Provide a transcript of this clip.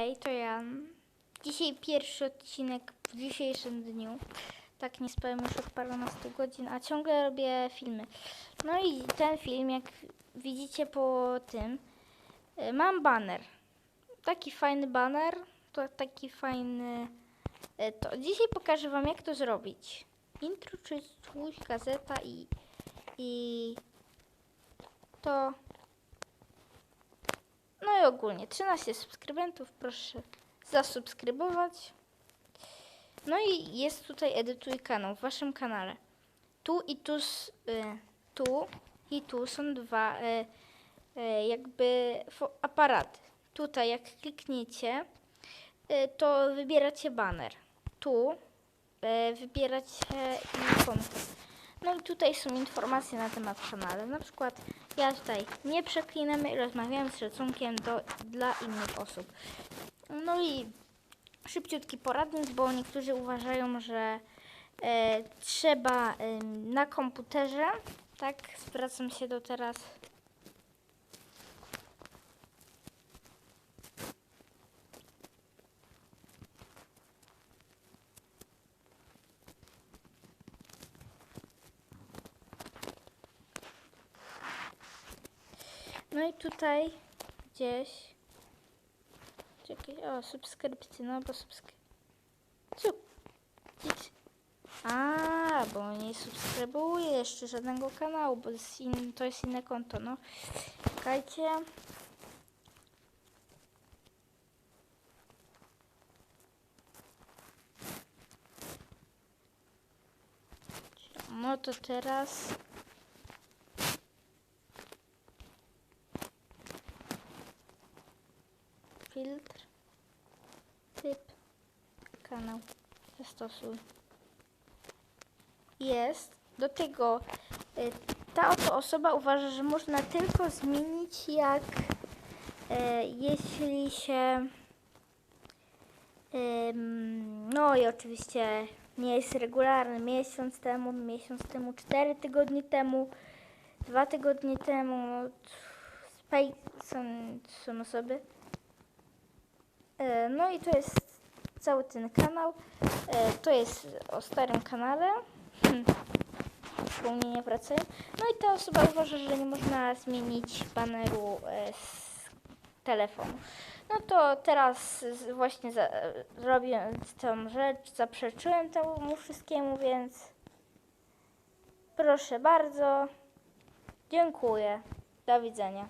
Hej, to ja. Dzisiaj pierwszy odcinek w dzisiejszym dniu. Tak nie spałem już od parunastu godzin, a ciągle robię filmy. No i ten film, jak widzicie po tym, y, mam banner. Taki fajny banner, to taki fajny... y, To dzisiaj pokażę wam jak to zrobić. Intro, czy gazeta i... i... to... Ogólnie 13 subskrybentów, proszę zasubskrybować. No i jest tutaj edytuj kanał w waszym kanale. Tu i tu, y, tu i tu są dwa y, y, jakby aparaty. Tutaj jak klikniecie, y, to wybieracie banner. Tu y, wybieracie ikonkę. No i tutaj są informacje na temat kanału. Na przykład ja tutaj nie przeklinam i rozmawiam z szacunkiem do, dla innych osób. No i szybciutki poradnik, bo niektórzy uważają, że e, trzeba em, na komputerze, tak, zwracam się do teraz. No i tutaj gdzieś. Czekaj, o, subskrypcje, no bo subskrypcje. Co? Gdzieś. A, bo nie subskrybuję jeszcze żadnego kanału, bo jest in, to jest inne konto, no. Czekajcie. No to teraz. Filtr. Typ. Kanał. Zastosuj. Jest. Do tego y, ta oto osoba uważa, że można tylko zmienić jak e, jeśli się no i oczywiście nie jest regularny miesiąc temu, miesiąc temu, cztery tygodnie temu, dwa tygodnie temu, no, są, są osoby. E, No i to jest cały ten kanał. E, To jest o starym kanale. Wspomnienia wracają. No i ta osoba uważa, że nie można zmienić baneru e, z telefonu. No to teraz właśnie za, robiąc tą rzecz, zaprzeczyłem temu wszystkiemu, więc proszę bardzo. Dziękuję. Do widzenia.